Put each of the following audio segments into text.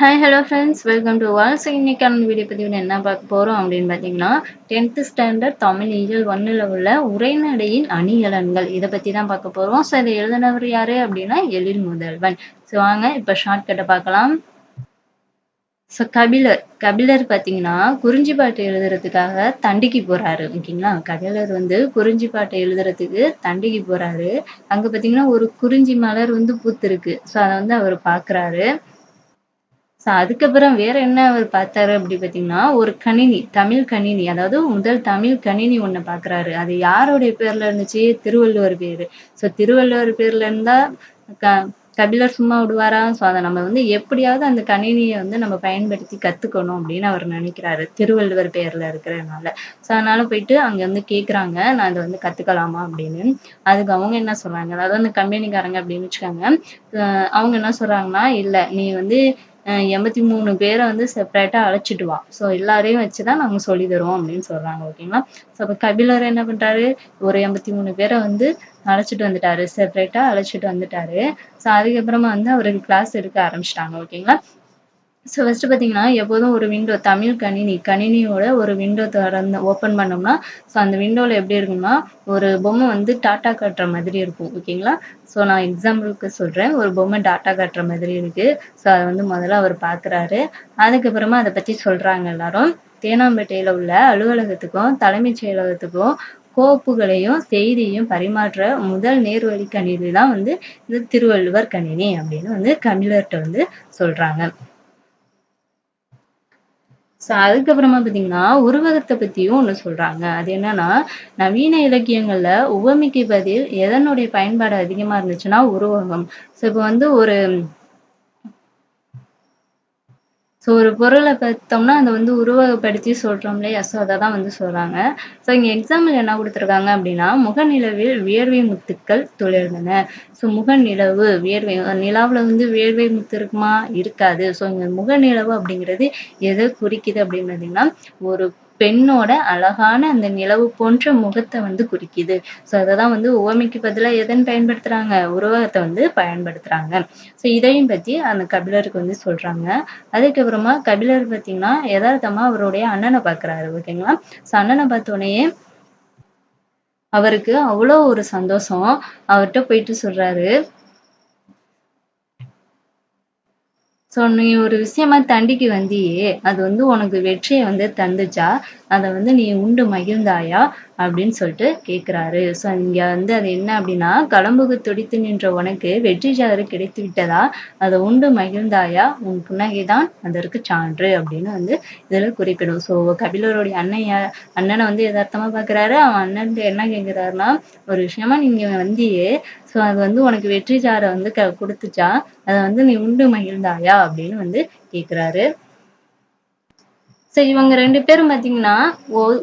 Hi hello friends welcome to wall so இன்னைக்கான video பதிவு என்ன பார்க்க போகிறோம் அப்படின்னு பார்த்தீங்கன்னா டென்த்து ஸ்டாண்டர்ட் தமிழ் இயல் ஒன்றில் உள்ள உரைநடையின் அணிகலன்கள். இதை பற்றி தான் பார்க்க போகிறோம் ஸோ இதை எழுதினவர் யாரு அப்படின்னா எழில் முதல்வன். ஸோ வாங்க இப்போ ஷார்ட்கட்டை பார்க்கலாம். ஸோ கபிலர். கபிலர் பார்த்தீங்கன்னா குறிஞ்சி பாட்டு எழுதுறதுக்காக தண்டிக்கு போகிறாரு ஓகேங்களா? கபிலர் வந்து குறிஞ்சி பாட்டு எழுதுறதுக்கு தண்டிக்கு போகிறாரு அங்கே பார்த்தீங்கன்னா ஒரு குறிஞ்சி மலர் வந்து பூத்துருக்கு. ஸோ அதை வந்து அவர் பார்க்குறாரு. ஸோ அதுக்கப்புறம் வேற என்ன அவர் பார்த்தாரு அப்படி பார்த்தீங்கன்னா ஒரு கணினி தமிழ் கணினி அதாவது முதல் தமிழ் கணினி ஒன்று பார்க்குறாரு. அது யாருடைய பேர்ல இருந்துச்சு? திருவள்ளுவர் பேர். ஸோ திருவள்ளுவர் பேர்ல இருந்தா க கபிலர் சும்மா விடுவாரா? ஸோ அதை நம்ம வந்து எப்படியாவது அந்த கணினியை வந்து நம்ம பயன்படுத்தி கத்துக்கணும் அப்படின்னு அவர் நினைக்கிறாரு திருவள்ளுவர் பேர்ல இருக்கிறதுனால. ஸோ அதனால போயிட்டு அங்க வந்து கேட்குறாங்க நான் அதை வந்து கத்துக்கலாமா அப்படின்னு. அதுக்கு அவங்க என்ன சொல்றாங்க? அதாவது அந்த கம்பெனிக்காரங்க அப்படின்னு வச்சுக்கோங்க அவங்க என்ன சொல்றாங்கன்னா இல்லை நீ வந்து எண்பத்தி மூணு பேரை வந்து செப்பரேட்டா அழைச்சிட்டு வா ஸோ எல்லாரையும் வச்சுதான் நாங்க சொல்லி தருவோம் அப்படின்னு சொல்றாங்க ஓகேங்களா ஸோ அப்ப கபிலர் என்ன பண்றாரு? ஒரு எண்பத்தி மூணு பேரை வந்து அழைச்சிட்டு வந்துட்டாரு. செப்பரேட்டா அழைச்சிட்டு வந்துட்டாரு. ஸோ அதுக்கப்புறமா வந்து அவருக்கு கிளாஸ் எடுக்க ஆரம்பிச்சிட்டாங்க ஓகேங்களா ஸோ ஃபஸ்ட்டு பார்த்தீங்கன்னா எப்போதும் ஒரு விண்டோ தமிழ் கணினி கணினியோட ஒரு விண்டோ திறந்து ஓப்பன் பண்ணோம்னா ஸோ அந்த விண்டோவில் எப்படி இருக்கும்னா ஒரு பொம்மை வந்து டாட்டா காட்டுற மாதிரி இருக்கும் ஓகேங்களா ஸோ நான் எக்ஸாம்பிளுக்கு சொல்கிறேன் ஒரு பொம்மை டாட்டா காட்டுற மாதிரி இருக்குது ஸோ அதை வந்து முதல்ல அவர் பார்க்குறாரு அதுக்கப்புறமா அதை பற்றி சொல்கிறாங்க எல்லாரும். தேனாம்பேட்டையில் உள்ள அலுவலகத்துக்கும் தலைமைச் செயலகத்துக்கும் கோப்புகளையும் செய்தியும் பரிமாற்ற முதல் நேர்வழி கணினி தான் வந்து இந்த திருவள்ளுவர் கணினி அப்படின்னு வந்து கபிலர்கிட்ட வந்து சொல்கிறாங்க ஸோ அதுக்கப்புறமா பார்த்தீங்கன்னா உருவகத்தை பற்றியும் ஒன்று சொல்கிறாங்க அது என்னன்னா நவீன இலக்கியங்களில் உவமைக்கு பதில் எதனுடைய பயன்பாடு அதிகமாக இருந்துச்சுன்னா உருவகம். ஸோ இப்போ வந்து ஒரு ஸோ ஒரு பொருளை பார்த்தோம்னா அதை வந்து உருவகப்படுத்தி சொல்கிறோம் இல்லையா ஸோ அதை தான் வந்து சொல்றாங்க. ஸோ இங்கே எக்ஸாம்பிள் என்ன கொடுத்துருக்காங்க அப்படின்னா முகநிலவில் வியர்வை முத்துக்கள் துளிர்ந்தன. ஸோ முகநிலவு வியர்வை நிலாவில் வந்து வியர்வை முத்து இருக்குமா? இருக்காது. ஸோ இங்கே முகநிலவு அப்படிங்கிறது எதை குறிக்குது அப்படின்னு பார்த்தீங்கன்னா ஒரு பெண்ணோட அழகான அந்த நிலவு போன்ற முகத்தை வந்து குறிக்குது. ஸோ அததான் வந்து உவமைக்கு பதிலாக எதன் பயன்படுத்துறாங்க? உருவகத்தை வந்து பயன்படுத்துறாங்க. ஸோ இதையும் பத்தி அந்த கபிலருக்கு வந்து சொல்றாங்க. அதுக்கப்புறமா கபிலர் பார்த்தீங்கன்னா யதார்த்தமா அவருடைய அண்ணனை பாக்குறாரு ஓகேங்களா? ஸோ அண்ணனை பார்த்தோடனே அவருக்கு அவ்வளோ ஒரு சந்தோஷம். அவர்கிட்ட போயிட்டு சொல்றாரு. ஸோ நீ ஒரு விஷயமா தண்டிக்கு வந்தியே அது வந்து உனக்கு வெற்றியை வந்து தந்துச்சா? அதை வந்து நீ உண்டு மகிழ்ந்தாயா அப்படின்னு சொல்லிட்டு கேட்குறாரு ஸோ இங்கே வந்து அது என்ன அப்படின்னா களம்புக்கு துடித்து நின்ற உனக்கு வெற்றி சாறு கிடைத்து விட்டதா? அதை உண்டு மகிழ்ந்தாயா? உன் புன்னகைதான் அதற்கு சான்று அப்படின்னு வந்து இதில் குறிப்பிடும். ஸோ கபிலருடைய அண்ணன் அண்ணனை வந்து யதார்த்தமா பார்க்குறாரு அவன் அண்ணன் என்ன கேட்குறாருன்னா ஒரு விஷயமா நீங்க வந்தியே ஸோ அது வந்து உனக்கு வெற்றி சாரை வந்து க கொடுத்துச்சா? அதை வந்து நீ உண்டு மகிழ்ந்தாயா அப்படின்னு வந்து கேட்குறாரு சரி இவங்க ரெண்டு பேரும் பாத்தீங்கன்னா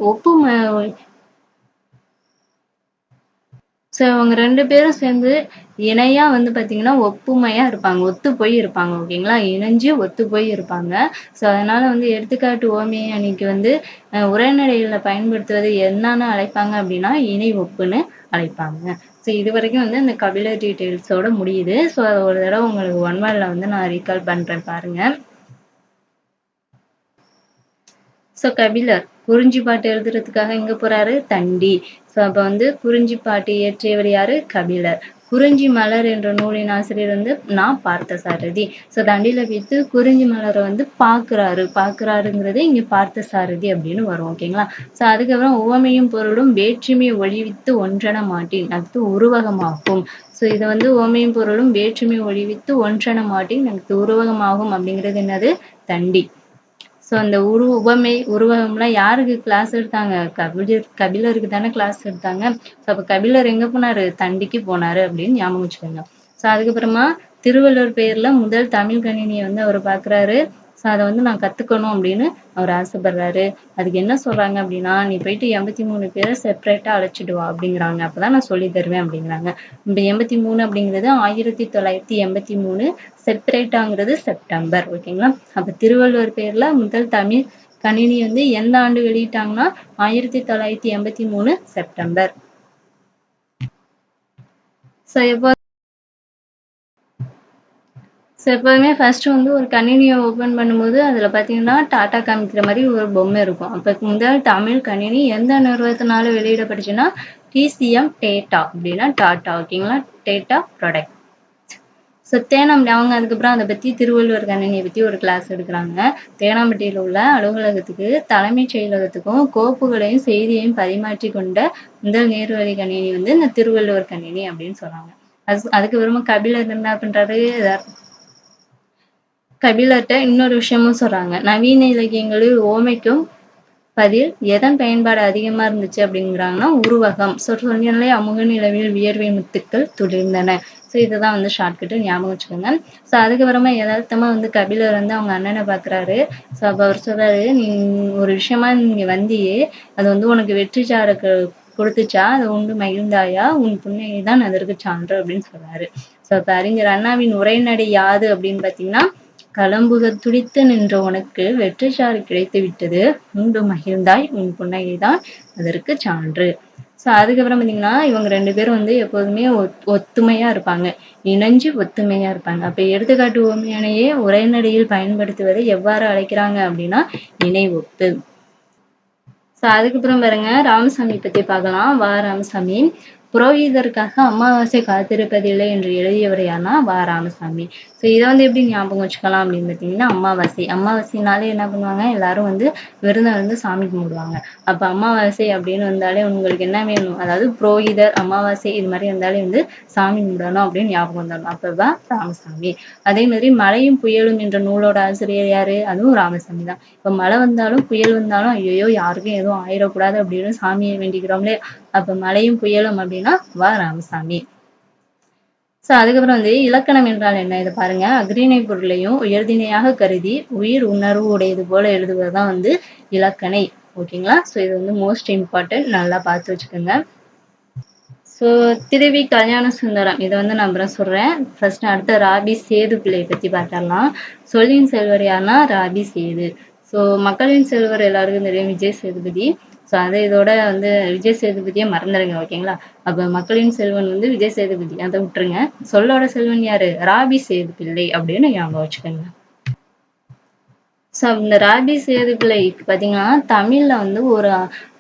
ஒப்புமை ஸோ இவங்க ரெண்டு பேரும் சேர்ந்து இணையா வந்து பாத்தீங்கன்னா ஒப்புமையா இருப்பாங்க. ஒத்து போய் இருப்பாங்க ஓகேங்களா இணைஞ்சு ஒத்து போய் இருப்பாங்க. ஸோ அதனால வந்து எடுத்துக்காட்டு ஓமை அன்னைக்கு வந்து உரைநடையில பயன்படுத்துவது என்னன்னு அழைப்பாங்க அப்படின்னா இணை ஒப்புன்னு அழைப்பாங்க. ஸோ இது வரைக்கும் வந்து இந்த கபில டீட்டெயில்ஸோட முடியுது. ஸோ ஒரு தடவை உங்களுக்கு ஒன் வேர்டில் வந்து நான் ரீகால் பண்றேன் பாருங்க. ஸோ கபிலர் குறிஞ்சி பாட்டு எழுதுறதுக்காக எங்க போறாரு? தண்டி. ஸோ அப்ப வந்து குறிஞ்சி பாட்டு இயற்றியவர் யாரு? கபிலர். குறிஞ்சி மலர் என்ற நூலின் ஆசிரியர் வந்து நான் பார்த்த சாரதி ஸோ தண்டியில வைத்து குறிஞ்சி மலரை வந்து பாக்குறாரு பாக்குறாருங்கிறது இங்க பார்த்த சாரதி அப்படின்னு வரும் ஓகேங்களா ஸோ அதுக்கப்புறம் உவமையும் பொருளும் வேற்றுமை ஒழிவித்து ஒன்றென மாட்டேன் அடுத்து உருவகமாகும். ஸோ இதை வந்து உவமையும் பொருளும் வேற்றுமை ஒழிவித்து ஒன்றென மாட்டேன் எனக்கு உருவகமாகும் அப்படிங்கிறது என்னது? தண்டி. ஸோ அந்த உரு உவமை உருவகம்லாம் யாருக்கு கிளாஸ் எடுத்தாங்க? கபிலர் கபிலருக்கு தானே கிளாஸ் எடுத்தாங்க. ஸோ அப்போ கபிலர் எங்கே போனாரு? தண்டிக்கு போனாரு அப்படின்னு ஞாபகம் வச்சுக்கோங்க. ஸோ அதுக்கப்புறமா திருவள்ளுவர் பெயர்ல முதல் தமிழ் கணினியை வந்து அவர் பார்க்குறாரு ஸோ அதை வந்து நான் கற்றுக்கணும் அப்படின்னு அவர் ஆசைப்படுறாரு. அதுக்கு என்ன சொல்கிறாங்க அப்படின்னா நீ போயிட்டு எண்பத்தி மூணு பேரை செப்பரேட்டாக அழைச்சிட்டு வா அப்படிங்கிறாங்க. அப்போ தான் நான் சொல்லி தருவேன் அப்படிங்கிறாங்க. இப்போ எண்பத்தி மூணு அப்படிங்கிறது ஆயிரத்தி தொள்ளாயிரத்தி எண்பத்தி மூணு செப்பரேட்டாங்கிறது செப்டம்பர் ஓகேங்களா அப்போ திருவள்ளுவர் பேரில் முதல் தமிழ் கணினி வந்து எந்த ஆண்டு வெளியிட்டாங்கன்னா ஆயிரத்தி தொள்ளாயிரத்தி எண்பத்தி மூணு செப்டம்பர் ஸோ எப்போ ஸோ எப்போதுமே ஃபஸ்ட்டு வந்து ஒரு கணினியை ஓப்பன் பண்ணும்போது அதில் பார்த்தீங்கன்னா டாட்டா காமிக்கிற மாதிரி ஒரு பொம்மை இருக்கும். அப்போ முதல் தமிழ் கணினி எந்த நிறுவனத்தினால வெளியிடப்பட்டுச்சுன்னா டிசிஎம் டேட்டா அப்படின்னா டாட்டா ஓகேங்களா டேட்டா ப்ராடக்ட் ஸோ தேனாம்பட்டி அவங்க அதுக்கப்புறம் அதை பற்றி திருவள்ளுவர் கணினியை பற்றி ஒரு கிளாஸ் எடுக்கிறாங்க. தேனாம்பட்டியில் உள்ள அலுவலகத்துக்கு தலைமைச் செயலகத்துக்கும் கோப்புகளையும் செய்தியையும் பரிமாற்றி கொண்ட முதல் நேர்வழி கணினி வந்து இந்த திருவள்ளுவர் கணினி அப்படின்னு சொன்னாங்க. அது அதுக்கப்புறமா கபிலர் என்ன பண்ணுறாரு கபிலர்கிட்ட இன்னொரு விஷயமும் சொல்றாங்க. நவீன இலக்கியங்களில் ஓமைக்கும் பதில் எதன் பயன்பாடு அதிகமா இருந்துச்சு அப்படிங்கிறாங்கன்னா உருவகம். ஸோ சொன்னே அமுக நிலவில் வியர்வை முத்துக்கள் துளிர்ந்தன. ஸோ இதுதான் வந்து ஷார்ட்கட்டு ஞாபகம் வச்சுக்கோங்க. ஸோ அதுக்கப்புறமா யதார்த்தமா வந்து கபிலர் வந்து அவங்க அண்ணனை பாக்குறாரு. ஸோ அப்ப அவர் சொல்றாரு நீ ஒரு விஷயமா நீங்க வந்தியே அது வந்து உனக்கு வெற்றி சாருக்கு கொடுத்துச்சா அதை உண்டு மகிழ்ந்தாயா உன் புண்ணியை தான் அதற்கு சான்று அப்படின்னு சொல்றாரு. ஸோ அப்ப அறிஞர் அண்ணாவின் உரைநடை யாது அப்படின்னு பாத்தீங்கன்னா களம்புக துடித்து நின்ற உனக்கு வெற்றிச்சாறு கிடைத்து விட்டது. உண்டு மகிழ்ந்தாய் உன் புன்னகைதான் அதற்கு சான்று. ஸோ அதுக்கப்புறம் பார்த்தீங்கன்னா இவங்க ரெண்டு பேரும் வந்து எப்போதுமே ஒத்துமையா இருப்பாங்க. இணைஞ்சு ஒத்துமையா இருப்பாங்க. அப்ப எடுத்துக்காட்டு உண்மையானையே உரைநடையில் பயன்படுத்துவதை எவ்வாறு அழைக்கிறாங்க அப்படின்னா இணை ஒப்பு ஸோ அதுக்கப்புறம் பாருங்க ராமசாமி பத்தி பார்க்கலாம். வா ராமசாமி. புரோகிதருக்காக அமாவாசை காத்திருப்பதில்லை என்று எழுதியவர் யாருன்னா வா ராமசாமி. ஸோ இதை வந்து எப்படி ஞாபகம் வச்சுக்கலாம் அப்படின்னு பார்த்தீங்கன்னா அமாவாசை. அமாவாசைனாலே என்ன பண்ணுவாங்க? எல்லாரும் வந்து விருந்தம் வந்து சாமி கும்பிடுவாங்க. அப்போ அமாவாசை அப்படின்னு வந்தாலே உங்களுக்கு என்ன வேணும்? அதாவது புரோகிதர் அமாவாசை இது மாதிரி வந்தாலே வந்து சாமி கும்பிடணும் அப்படின்னு ஞாபகம் வந்துடணும். வா ராமசாமி. அதே மாதிரி மழையும் புயலும் என்ற நூலோட ஆசிரியர் யாரு? அதுவும் ராமசாமி தான். இப்போ மழை வந்தாலும் புயல் வந்தாலும் ஐயோ யாருக்கும் எதுவும் ஆயிடக்கூடாது அப்படின்னு சாமியை வேண்டிக்கிறோம்லே. அப்ப மழையும் புயலும் அப்படின்னா வா ராமசாமி. சோ அதுக்கப்புறம் வந்து இலக்கணம் என்றால் என்ன? இதை பாருங்க. அக்ரிணை பொருளையும் உயர்திணையாக கருதி உயிர் உணர்வு உடையது போல எழுதுவதுதான் வந்து இலக்கணை. ஓகேங்களா சோ இது வந்து மோஸ்ட் இம்பார்ட்டன்ட் நல்லா பார்த்து வச்சுக்கோங்க. ஸோ திருவி கல்யாண சுந்தரம். இதை வந்து நான் அப்புறம் சொல்றேன். ஃபர்ஸ்ட் அடுத்த ராபி சேது பிள்ளை பத்தி பார்த்தரலாம் சொல்லின் செல்வர் யாருன்னா ராபி சேது. ஸோ மக்களின் செல்வர் எல்லாருக்கும் தெரியும் விஜய் சேதுபதி. ஸோ அதை இதோட வந்து விஜய் சேதுபதியை மறந்துடுங்க ஓகேங்களா? அப்ப மக்களின் செல்வன் வந்து விஜய் சேதுபதி. அதை விட்டுருங்க. சொல்லோட செல்வன் யாரு? ராபி சேது பிள்ளை அப்படின்னு ஞாபகம் வச்சுக்கோங்க. ஸோ இந்த ராபி சேதுப்பிள்ளை பார்த்தீங்கன்னா தமிழ்ல வந்து ஒரு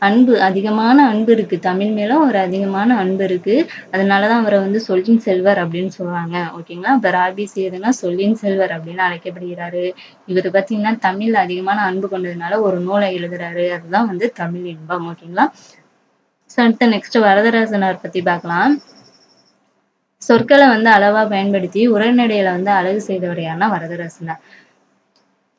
அன்பு அதிகமான அன்பு இருக்கு. தமிழ் மேல ஒரு அதிகமான அன்பு இருக்கு. அதனாலதான் அவரை வந்து சொல்லின் செல்வர் அப்படின்னு சொல்லுவாங்க. ஓகேங்களா? இப்ப ராபி சேதுனா சொல்லின் செல்வர் அப்படின்னு அழைக்கப்படுகிறாரு. இவர் பார்த்தீங்கன்னா தமிழ்ல அதிகமான அன்பு கொண்டதுனால ஒரு நூலை எழுதுறாரு. அதுதான் வந்து தமிழ் இன்பம். ஓகேங்களா? ஸோ அடுத்த நெக்ஸ்ட் வரதராசனார் பத்தி பார்க்கலாம். சொற்களை வந்து அளவா பயன்படுத்தி உரைநடையில வந்து அழகு செய்தவர் யாருன்னா வரதராசனார்.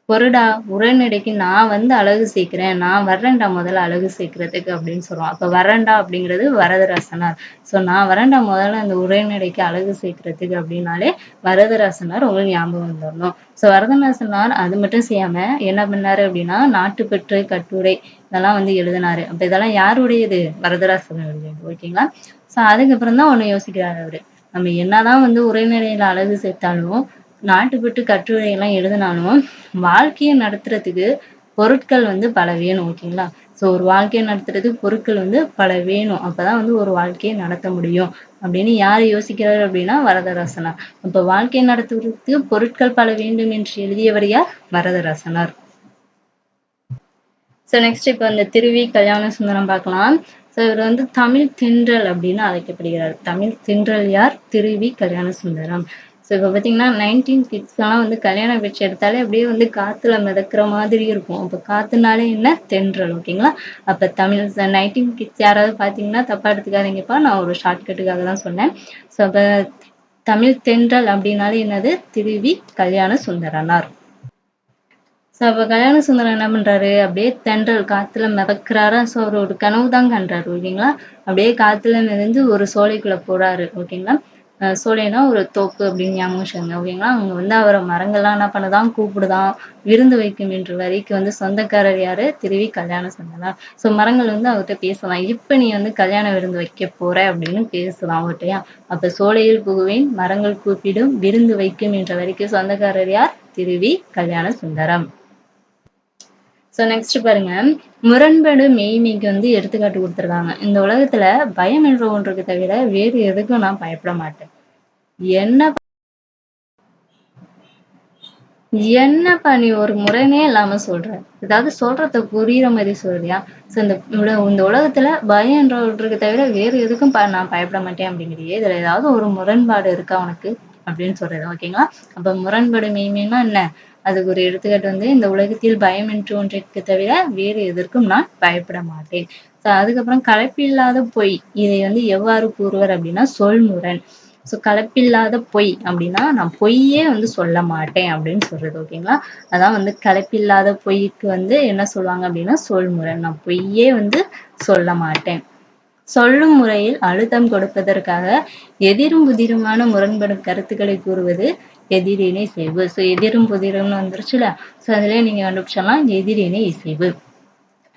பொருடா உரைநடைக்கு நான் வந்து அழகு சேர்க்கிறேன். நான் வரேன்டா முதல்ல அழகு சேர்க்கிறதுக்கு அப்படின்னு சொல்லுவோம் அப்ப வரேன்டா அப்படிங்கிறது வரதராசனார். சோ நான் வரேன்டா முதல்ல அந்த உரைநடைக்கு அழகு சேர்க்கிறதுக்கு அப்படின்னாலே வரதராசனார் உங்களுக்கு ஞாபகம் வந்துடணும் சோ வரதராசனார் அது மட்டும் செய்யாம என்ன பண்ணாரு அப்படின்னா நாட்டுப்பற்று கட்டுரை இதெல்லாம் வந்து எழுதினாரு. அப்ப இதெல்லாம் யாருடையது? வரதராசனுடையது ஓகேங்களா? சோ அதுக்கப்புறம் தான் ஒண்ணு யோசிக்கிறாரு அவரு. நம்ம என்னதான் வந்து உரைநடையில அழகு சேர்த்தாலும் நாட்டுப்பற்று கட்டுரை எல்லாம் எழுதினாலும் வாழ்க்கையை நடத்துறதுக்கு பொருட்கள் வந்து பல வேணும் ஓகேங்களா? சோ ஒரு வாழ்க்கையை நடத்துறதுக்கு பொருட்கள் வந்து பல வேணும். அப்பதான் வந்து ஒரு வாழ்க்கையை நடத்த முடியும். அப்படின்னு யாரு யோசிக்கிறாரு அப்படின்னா வரதராசனார் அப்போ வாழ்க்கையை நடத்துவதற்கு பொருட்கள் பல வேண்டும் என்று எழுதியவர் யார்? வரதராசனார். சோ நெக்ஸ்ட் இப்ப இந்த திருவி கல்யாண சுந்தரம் பார்க்கலாம். சோ இவர் வந்து தமிழ் தின்றல் அப்படின்னு அழைக்கப்படுகிறார். தமிழ் தின்றல் யார்? திருவி கல்யாண சுந்தரம். ஸோ இப்போ பார்த்தீங்கன்னா நைன்டீன் கிட்ஸ்லாம் வந்து கல்யாண பேச்சு எடுத்தாலே அப்படியே வந்து காற்றுல மிதக்கிற மாதிரி இருக்கும். அப்போ காற்றுனாலே என்ன? தென்றல் ஓகேங்களா? அப்போ தமிழ் நைன்டீன் கிட்ஸ் யாராவது பார்த்தீங்கன்னா தப்பாக எடுத்துக்காதீங்கப்பா. நான் ஒரு ஷார்ட்கட்டுக்காக தான் சொன்னேன். ஸோ அப்போ தமிழ் தென்றல் அப்படின்னாலே என்னது? திருவி கல்யாண சுந்தரனார். ஸோ அப்போ கல்யாண சுந்தரம் என்ன பண்றாரு? அப்படியே தென்றல் காத்துல மிதக்கிறாரா? ஸோ அவர் ஒரு கனவு தான் கண்டாரு ஓகேங்களா? அப்படியே காத்துல மிதந்து ஒரு சோலைக்குள்ள போறாரு ஓகேங்களா? சோலைனா ஒரு தோப்பு அப்படின்னு ஞாபகம் வச்சுக்கோங்க ஓகேங்களா? அங்க வந்து அவரை மரங்கள்லாம் என்ன பண்ணுதான்? கூப்பிடுதான். விருந்து வைக்கும் என்று வரைக்கும் வந்து சொந்தக்காரர் யாரு? திருவி கல்யாணம் சொன்னதா சோ மரங்கள் வந்து அவர்கிட்ட பேசலாம். இப்ப நீ வந்து கல்யாண விருந்து வைக்க போற அப்படின்னு பேசலாம் அவர்கிட்டயா? அப்ப சோலையில் புகுவேன் மரங்கள் கூப்பிடும் விருந்து வைக்கும் என்ற வரைக்கும் சொந்தக்காரர் யார்? திருவி கல்யாண சுந்தரம். ஸோ நெக்ஸ்ட் பாருங்க. முரண்பாடு மெய்மைக்கு வந்து எடுத்துக்காட்டு கொடுத்துருக்காங்க. இந்த உலகத்துல பயம் என்ற ஒன்றுக்கு தவிர வேறு எதுக்கும் நான் பயப்பட மாட்டேன். என்ன என்னப்பா நீ ஒரு முறைனே இல்லாம சொல்ற? ஏதாவது சொல்றத புரியுற மாதிரி சொல்றியா? சோ இந்த இந்த உலகத்துல பயம்ன்ற ஒன்றுக்கு தவிர வேறு எதுக்கும் ப நான் பயப்பட மாட்டேன் அப்படிங்கிறியே. இதுல ஏதாவது ஒரு முரண்பாடு இருக்கா உனக்கு? அப்படின்னு சொல்றது ஓகேங்களா? அப்ப முரண்பாடு மெய்மைன்னா என்ன? அதுக்கு ஒரு எடுத்துக்காட்டு வந்து இந்த உலகத்தில் பயம் என்று ஒன்றிற்கு தவிர வேறு எதற்கும் நான் பயப்பட மாட்டேன். ஸோ அதுக்கப்புறம் கலப்பில்லாத பொய். இதை வந்து எவ்வாறு கூறுவர் அப்படின்னா சொல்முரண் ஸோ கலப்பில்லாத பொய் அப்படின்னா நான் பொய்யே வந்து சொல்ல மாட்டேன் அப்படின்னு சொல்றது ஓகேங்களா அதான் வந்து கலப்பில்லாத பொய்க்கு வந்து என்ன சொல்லுவாங்க அப்படின்னா சொல்முறை நான் பொய்யே வந்து சொல்ல மாட்டேன். சொல்லும் முறையில் அழுத்தம் கொடுப்பதற்காக எதிரும் புதிருமான முரண்படும் கருத்துக்களை கூறுவது எதிரினை இசைவு. ஸோ எதிரும் புதிரும்னு வந்துருச்சுல ஸோ அதுலயே நீங்க கண்டுபிடிச்சலாம் எதிரினை இசைவு.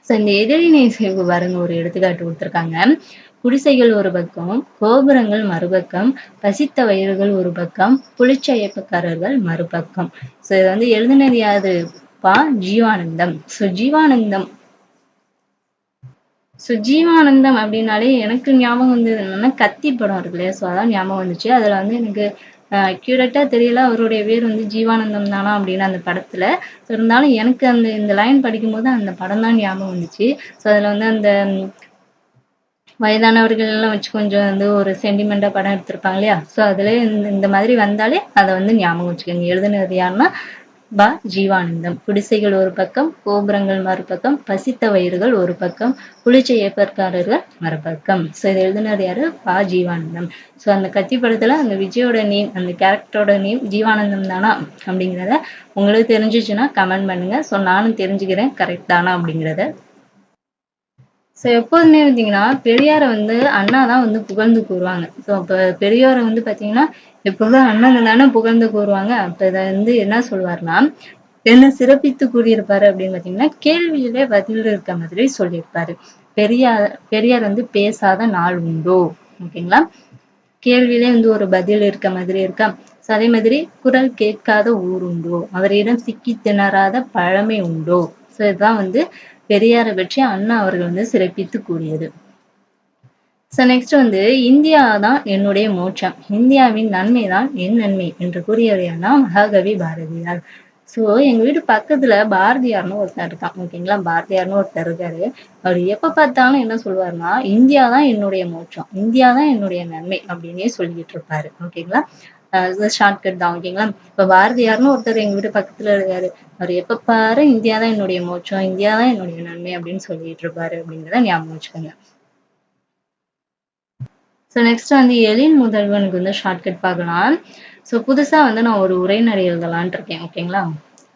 ஸோ இந்த எதிரினை இசைவு பாருங்க. ஒரு எடுத்துக்காட்டு கொடுத்துருக்காங்க. குடிசைகள் ஒரு பக்கம் கோபுரங்கள் மறுபக்கம் பசித்த வயிறுகள் ஒரு பக்கம் புலிச்சயப்பக்காரர்கள் மறுபக்கம். ஸோ இது வந்து எழுதினது யாரு? பா. ஜீவானந்தம். ஸோ ஜீவானந்தம் ஸோ ஜீவானந்தம் அப்படின்னாலே எனக்கு ஞாபகம் வந்தது என்னன்னா கத்தி படம் இருக்கு இல்லையா? ஸோ அதான் ஞாபகம் வந்துச்சு. அதுல வந்து எனக்கு அக்யூரேட்டாக தெரியல. அவருடைய பேர் வந்து ஜீவானந்தம் தானா அப்படின்னு அந்த படத்துல. ஸோ இருந்தாலும் எனக்கு அந்த இந்த லைன் படிக்கும்போது அந்த படம் தான் ஞாபகம் வந்துச்சு. ஸோ அதுல வந்து அந்த வயதானவர்கள் எல்லாம் வச்சு கொஞ்சம் வந்து ஒரு சென்டிமெண்டா படம் எடுத்திருப்பாங்க இல்லையா? ஸோ அதுல இந்த இந்த மாதிரி வந்தாலே அதை வந்து ஞாபகம் வச்சுக்கோங்க. எழுதுனது யாருன்னா பா ஜீவானந்தம். குடிசைகள் ஒரு பக்கம் கோபுரங்கள் மறுபக்கம் பசித்த வயிறுகள் ஒரு பக்கம் புளிச்ச ஏப்பற்காரர்கள் மறுபக்கம். ஸோ இதை எழுதினது யாரு? பா ஜீவானந்தம். ஸோ அந்த கத்தி படத்துல அந்த விஜயோட நேம் அந்த கேரக்டரோட நேம் ஜீவானந்தம் தானா அப்படிங்கிறத உங்களுக்கு தெரிஞ்சிச்சுன்னா கமெண்ட் பண்ணுங்க. ஸோ நானும் தெரிஞ்சுக்கிறேன். கரெக்ட் தானா அப்படிங்கிறத ஸோ எப்போதுமே பார்த்தீங்கன்னா பெரியாரை வந்து அண்ணா தான் வந்து புகழ்ந்து கூறுவாங்க. ஸோ அப்போ பெரியாரை வந்து பார்த்தீங்கன்னா எப்போதும் அண்ணன் தானே புகழ்ந்து கூறுவாங்க. அப்போ இதை வந்து என்ன சொல்வார்னா என்ன சிறப்பித்து கூறியிருப்பாரு? அப்படின்னு பார்த்தீங்கன்னா கேள்வியிலே பதில் இருக்க மாதிரி சொல்லியிருப்பாரு. பெரியார் பெரியார் வந்து பேசாத நாள் உண்டோ? ஓகேங்களா? கேள்வியிலே வந்து ஒரு பதில் இருக்க மாதிரி இருக்கா? ஸோ அதே மாதிரி குரல் கேட்காத ஊர் உண்டோ? அவரிடம் சிக்கி திணறாத பழமை உண்டோ? ஸோ இதுதான் வந்து பெரியாரை பற்றி அண்ணா அவர்கள் வந்து சிறப்பித்து கூறியது. ஸோ நெக்ஸ்ட் வந்து இந்தியா தான் என்னுடைய மோட்சம். இந்தியாவின் நன்மை தான் என் நன்மை என்று கூறியவர் யாருன்னா மகாகவி பாரதியார். ஸோ எங்க வீட்டு பக்கத்துல பாரதியார்னு ஒருத்தர் இருக்கான். ஓகேங்களா பாரதியார்னு ஒருத்தர் இருக்காரு. அவர் எப்ப பார்த்தாலும் என்ன சொல்லுவாருன்னா இந்தியா தான் என்னுடைய மோட்சம். இந்தியா தான் என்னுடைய நன்மை அப்படின்னே சொல்லிட்டு இருப்பாரு. ஓகேங்களா ஷார்ட்கட் தான் ஓகேங்களா இப்ப பாரதியார்னு ஒருத்தர் எங்க வீட்டு பக்கத்துல இருக்காரு. அவர் எப்ப பாரு இந்தியா தான் என்னுடைய மோச்சம் இந்தியா தான் என்னுடைய நன்மை அப்படின்னு சொல்லிட்டு இருப்பாரு அப்படிங்கிறத ஞாபகம் வச்சுக்கோங்க. ஸோ நெக்ஸ்ட் வந்து எழில் முதல்வனுக்கு வந்து ஷார்ட்கட் பார்க்கலாம். ஸோ புதுசா வந்து நான் ஒரு உரைநடை எழுதலான் இருக்கேன் ஓகேங்களா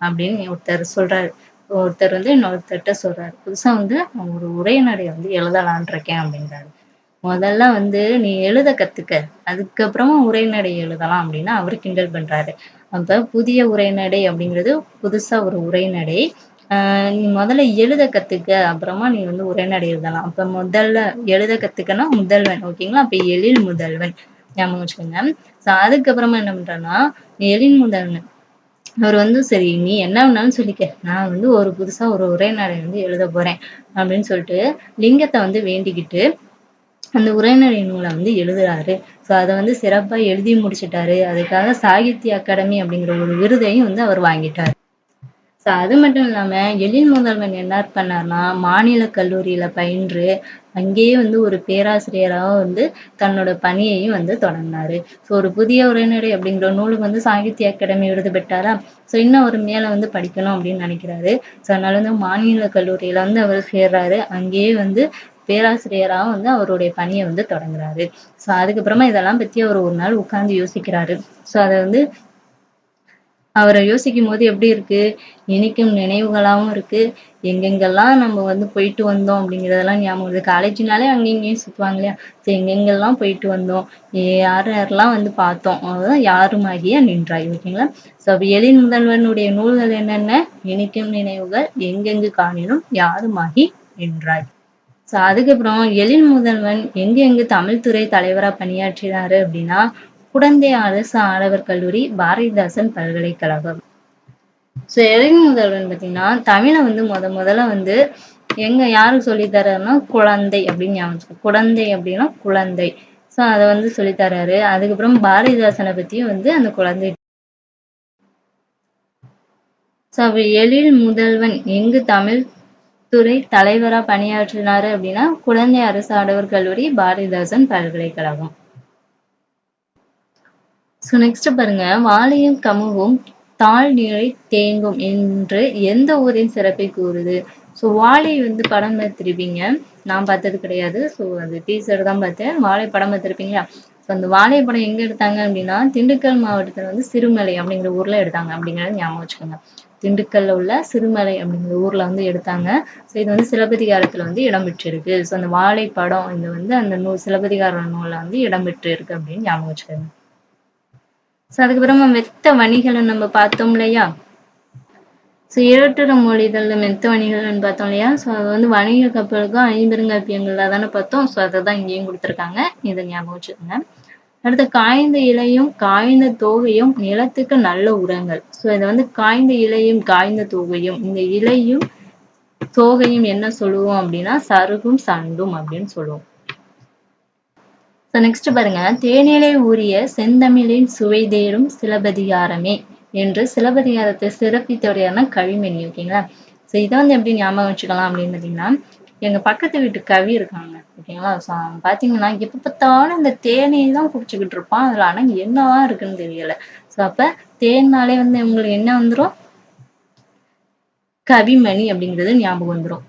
அப்படின்னு ஒருத்தர் சொல்றாரு. ஒருத்தர் வந்து இன்னொருத்தர்கிட்ட சொல்றாரு. புதுசா வந்து நான் ஒரு உரைநடை வந்து எழுதலான் இருக்கேன் அப்படின்றாரு முதல்ல வந்து நீ எழுத கத்துக்க. அதுக்கப்புறமா உரைநடை எழுதலாம் அப்படின்னு அவர் கிண்டல் பண்றாரு. அப்ப புதிய உரைநடை அப்படிங்கிறது புதுசா ஒரு உரைநடை ஆஹ் நீ முதல்ல எழுத கத்துக்க. அப்புறமா நீ வந்து உரைநடை எழுதலாம். அப்ப முதல்ல எழுத கத்துக்கன்னா முதல்வன். ஓகேங்களா அப்ப எழில் முதல்வன். ஞாபகம் வச்சுக்கோங்க. சோ அதுக்கப்புறமா என்ன பண்றேன்னா எழில் முதல்வன். அவர் வந்து சரி நீ என்ன வேணாலும் சொல்லிக்க. நான் வந்து ஒரு புதுசா ஒரு உரைநடை வந்து எழுத போறேன் அப்படின்னு சொல்லிட்டு லிங்கத்தை வந்து வேண்டிக்கிட்டு அந்த உரைநடை நூலை வந்து எழுதுறாரு. ஸோ அதை வந்து சிறப்பா எழுதி முடிச்சிட்டாரு. அதுக்காக சாகித்ய அகாடமி அப்படிங்கிற ஒரு விருதையும் வந்து அவர் வாங்கிட்டாரு. ஸோ அது மட்டும் இல்லாம எழில் முதல்வன் என்ன பண்ணார்னா மாநில கல்லூரியில பயின்று அங்கேயே வந்து ஒரு பேராசிரியராகவும் வந்து தன்னோட பணியையும் வந்து தொடங்கினாரு. ஸோ ஒரு புதிய உரைநடை அப்படிங்கிற நூலுக்கு வந்து சாகித்ய அகாடமி விருது பெற்றாரா? ஸோ இன்னும் ஒரு மேல வந்து படிக்கணும் அப்படின்னு நினைக்கிறாரு. ஸோ அதனால வந்து மாநில கல்லூரியில வந்து அவர் சேர்றாரு. அங்கேயே வந்து பேராசிரியராக வந்து அவருடைய பணியை வந்து தொடங்குறாரு. ஸோ அதுக்கப்புறமா இதெல்லாம் பத்தி அவர் ஒரு நாள் உட்கார்ந்து யோசிக்கிறாரு. ஸோ அதை வந்து அவரை யோசிக்கும் போது எப்படி இருக்கு? இனிக்கும் நினைவுகளாவும் இருக்கு. எங்கெங்கெல்லாம் நம்ம வந்து போயிட்டு வந்தோம் அப்படிங்கிறதெல்லாம் ஞாபகம் வருது. காலேஜ்னாலே அங்கேயும் இங்கேயும் சுற்றுவாங்க இல்லையா? ஸோ எங்கெங்கெல்லாம் போயிட்டு வந்தோம்? யார் யாரெல்லாம் வந்து பார்த்தோம்? அதுதான் யாருமாகிய நின்றாய் ஓகேங்களா? ஸோ எழில் முதல்வனுடைய நூல்கள் என்னென்ன? இனிக்கும் நினைவுகள் எங்கெங்கு காணினும் யாருமாகி நின்றாய்? ஸோ அதுக்கப்புறம் எழில் முதல்வன் எங்க எங்கு தமிழ் துறை தலைவரா பணியாற்றினாரு அப்படின்னா குடந்தை அரசு ஆடவர் கல்லூரி பாரதிதாசன் பல்கலைக்கழகம். ஸோ எழில் முதல்வன் பார்த்தீங்கன்னா தமிழை வந்து முத முதல்ல வந்து எங்க யாரு சொல்லி தர்றாருன்னா குழந்தை அப்படின்னு ஞாபகம் குழந்தை அப்படின்னா குழந்தை. ஸோ அதை வந்து சொல்லித்தராரு தர்றாரு. அதுக்கப்புறம் பாரதிதாசனை பத்தியும் வந்து அந்த குழந்தை. ஸோ எழில் முதல்வன் எங்கு தமிழ் துறை தலைவரா பணியாற்றினாரு அப்படின்னா குழந்தை அரசு ஆடவர் கல்லூரி பாரதிதாசன் பல்கலைக்கழகம். ஸோ நெக்ஸ்ட் பாருங்க. வாழையும் கமுகும் தாழ் நீரை தேங்கும் என்று எந்த ஊரின் சிறப்பை கூறுது? ஸோ வாழை வந்து படம் பார்த்துருப்பீங்க. நான் பார்த்தது கிடையாது. ஸோ அது டீசர் தான் பார்த்தேன். வாழை படம் பார்த்துருப்பீங்களா? ஸோ அந்த வாழை படம் எங்க எடுத்தாங்க அப்படின்னா திண்டுக்கல் மாவட்டத்தில் வந்து சிறுமலை அப்படிங்கிற ஊர்ல எடுத்தாங்க. அப்படிங்கிறத ஞாபகம் வச்சுக்கோங்க. திண்டுக்கல்ல உள்ள சிறுமலை அப்படிங்கிற ஊர்ல வந்து எடுத்தாங்க. ஸோ இது வந்து சிலப்பதிகாரத்துல வந்து இடம்பெற்றிருக்கு. ஸோ அந்த வாழை படம் இது வந்து அந்த நூல் சிலப்பதிகார நூல்ல வந்து இடம்பெற்று இருக்கு அப்படின்னு ஞாபகம் வச்சுக்கோங்க. ஸோ அதுக்கப்புறமா மெத்த வணிகளை நம்ம பார்த்தோம் இல்லையா? ஸோ இரட்டுற மொழிதல் மெத்த வணிகள்னு பார்த்தோம் இல்லையா? ஸோ அது வந்து வணிக கப்பலுக்கும் ஐம்பெருங்காப்பியங்கள்ல தானே பார்த்தோம். ஸோ அதை தான் இங்கேயும் கொடுத்துருக்காங்க. இதை ஞாபகம் வச்சுக்கோங்க. அடுத்து காய்ந்த இலையும் காய்ந்த தோகையும் நிலத்துக்கு நல்ல உரங்கள். ஸோ இதை வந்து காய்ந்த இலையும் காய்ந்த தோகையும் இந்த இலையும் தோகையும் என்ன சொல்லுவோம் அப்படின்னா சருகும் சண்டும் அப்படின்னு சொல்லுவோம். ஸோ நெக்ஸ்ட் பாருங்க. தேனிலை ஊறிய செந்தமிழின் சுவைதேரும் சிலபதிகாரமே சிலப்பதிகாரமே என்று சிலப்பதிகாரத்தை சிறப்பித்தவரையான கவிமணி ஓகேங்களா ஸோ இதை வந்து எப்படி ஞாபகம் வச்சுக்கலாம் அப்படின்னு பார்த்தீங்கன்னா எங்க பக்கத்து வீட்டு கவி இருக்காங்க ஓகேங்களா பாத்தீங்கன்னா எப்ப பார்த்தாலும் இந்த தேனையை தான் குடிச்சுக்கிட்டு இருப்பான். அதுல ஆனா என்னவா இருக்குன்னு தெரியல. ஸோ அப்ப தேன்னாலே வந்து உங்களுக்கு என்ன வந்துடும் கவிமணி அப்படிங்கிறது ஞாபகம் வந்துடும்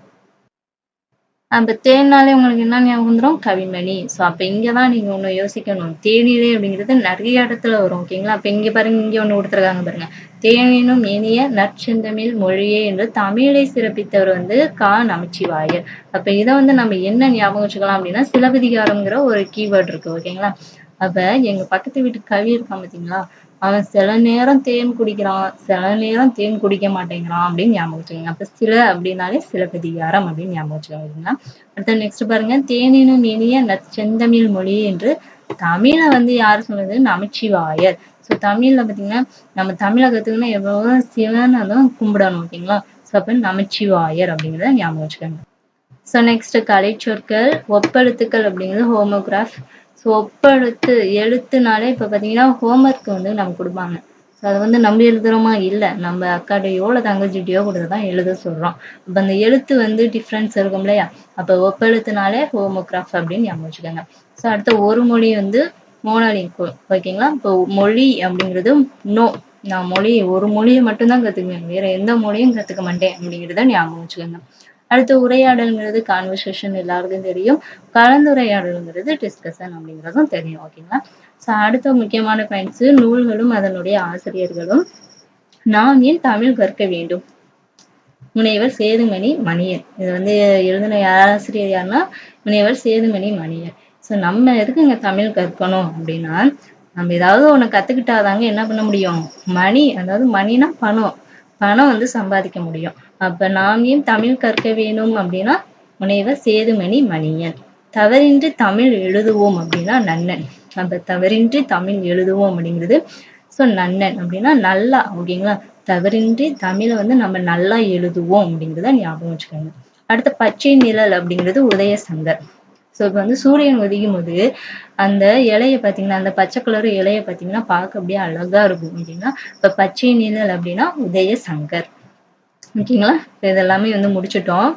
அப்ப தேனாலே உங்களுக்கு என்ன ஞாபகம் வந்துடும் கவிமணி. ஸோ அப்ப இங்கதான் நீங்க ஒண்ணு யோசிக்கணும். தேனிலே அப்படிங்கிறது நிறைய இடத்துல வரும் ஓகேங்களா அப்ப இங்க பாருங்க இங்க ஒண்ணு கொடுத்துருக்காங்க பாருங்க. தேனினும் இனிய நற்செந்தமிழ் மொழியே என்று தமிழை சிறப்பித்தவர் வந்து கா. நமச்சிவாயர். அப்ப இதை வந்து நம்ம என்ன ஞாபகம் வச்சுக்கலாம் அப்படின்னா சிலப்பதிகாரம்ங்கிற ஒரு கீவேர்டு இருக்கு ஓகேங்களா அப்ப எங்க பக்கத்து வீட்டு கவி இருக்கான் பாத்தீங்களா? அவன் சில நேரம் தேன் குடிக்கிறான் சில நேரம் தேன் குடிக்க மாட்டேங்கிறான் அப்படின்னு ஞாபகம் வச்சுக்கோங்க. அப்ப சில அப்படின்னாலே சிலப்பதிகாரம் அப்படின்னு ஞாபகம் வச்சுக்கோங்க அடுத்த நெக்ஸ்ட் பாருங்க. தேனினும் இனிய நற்செந்தமிழ் மொழி என்று தமிழை வந்து யாரு சொன்னது? நமச்சிவாயர். ஸோ தமிழ்ல பாத்தீங்கன்னா நம்ம தமிழை கத்துக்கணும் எவ்வளவு சிவன் அதுவும் கும்பிடணும் ஓகேங்களா? ஸோ அப்ப நமச்சிவாயர் அப்படிங்கிறத ஞாபகம் வச்சுக்கோங்க. ஸோ நெக்ஸ்ட் கலை சொற்கள் ஒப்பெழுத்துக்கள் அப்படிங்கிறது ஹோமோகிராஃப் ஸோ ஒப்பெழுத்து எழுத்துனாலே இப்போ பார்த்தீங்கன்னா ஹோம்ஒர்க் வந்து நம்ம கொடுப்பாங்க. ஸோ அதை வந்து நம்ம எழுதுறோமா? இல்லை. நம்ம அக்காடையோ இல்லை தங்கச்சிட்டையோ கொடுத்து தான் எழுத சொல்கிறோம் அப்போ அந்த எழுத்து வந்து டிஃப்ரென்ஸ் இருக்கும் இல்லையா? அப்போ ஒப்பெழுத்துனாலே ஹோமோகிராஃப் அப்படின்னு ஞாபகம் வச்சுக்கோங்க. ஸோ அடுத்த ஒரு மொழி வந்து மோனோலிங்க் ஓகேங்களா? இப்போ மொழி அப்படிங்கிறது நோ நான் மொழி ஒரு மொழியை மட்டும்தான் கற்றுக்குவேன் வேற எந்த மொழியும் கற்றுக்க மாட்டேன் அப்படிங்கிறத ஞாபகம் வச்சுக்கோங்க. அடுத்து உரையாடல்ங்கிறது கான்வர்சேஷன் எல்லாருக்கும் தெரியும். கலந்துரையாடல்ங்கிறது டிஸ்கஷன் அப்படிங்கிறதும் தெரியும் ஓகேங்களா ஸோ அடுத்த முக்கியமான பாயிண்ட்ஸ் நூல்களும் அதனுடைய ஆசிரியர்களும். நாம் ஏன் தமிழ் கற்க வேண்டும்? முனைவர் சேதுமணி மணியன். இது வந்து எழுதின ஆசிரியர் யாருன்னா முனைவர் சேதுமணி மணியன். ஸோ நம்ம எதுக்கு இங்க தமிழ் கற்கணும் அப்படின்னா நம்ம ஏதாவது ஒன்று கத்துக்கிட்டாதாங்க என்ன பண்ண முடியும்? மணி அதாவது மணினா பணம். பணம் வந்து சம்பாதிக்க முடியும். அப்ப நாம் ஏன் தமிழ் கற்க வேணும் அப்படின்னா முனைவர் சேதுமணி மணியன். தவறின்றி தமிழ் எழுதுவோம் அப்படின்னா நன்னன். அப்ப தவறின்றி தமிழ் எழுதுவோம் அப்படிங்கிறது ஸோ நன்னன் அப்படின்னா நல்லா ஓகேங்களா? தவறின்றி தமிழை வந்து நம்ம நல்லா எழுதுவோம் அப்படிங்கிறத ஞாபகம் வச்சுக்கோங்க. அடுத்த பச்சை நிழல் அப்படிங்கிறது உதயசங்கர் ஸோ இப்போ வந்து சூரியன் உதிக்கும் போது அந்த இலைய பார்த்தீங்கன்னா அந்த பச்சை கலர் இலைய பார்த்தீங்கன்னா பார்க்க அப்படியே அழகா இருக்கும். அப்படின்னா இப்போ பச்சை நிழல் அப்படின்னா உதயசங்கர் ஓகேங்களா? இப்போ இதெல்லாமே வந்து முடிச்சிட்டோம்.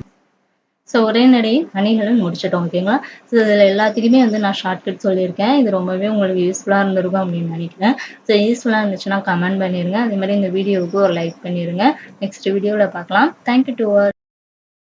ஸோ ஒரே நடை அணிகளும் முடிச்சிட்டோம் ஓகேங்களா? ஸோ இதில் எல்லாத்துக்குமே வந்து நான் ஷார்ட்கட் சொல்லியிருக்கேன். இது ரொம்பவே உங்களுக்கு யூஸ்ஃபுல்லாக இருந்திருக்கும் அப்படின்னு நினைக்கிறேன். ஸோ யூஸ்ஃபுல்லாக இருந்துச்சுன்னா கமெண்ட் பண்ணிடுங்க அதே மாதிரி இந்த வீடியோவுக்கு ஒரு லைக் பண்ணிடுங்க நெக்ஸ்ட் வீடியோவில் பார்க்கலாம். Thank you to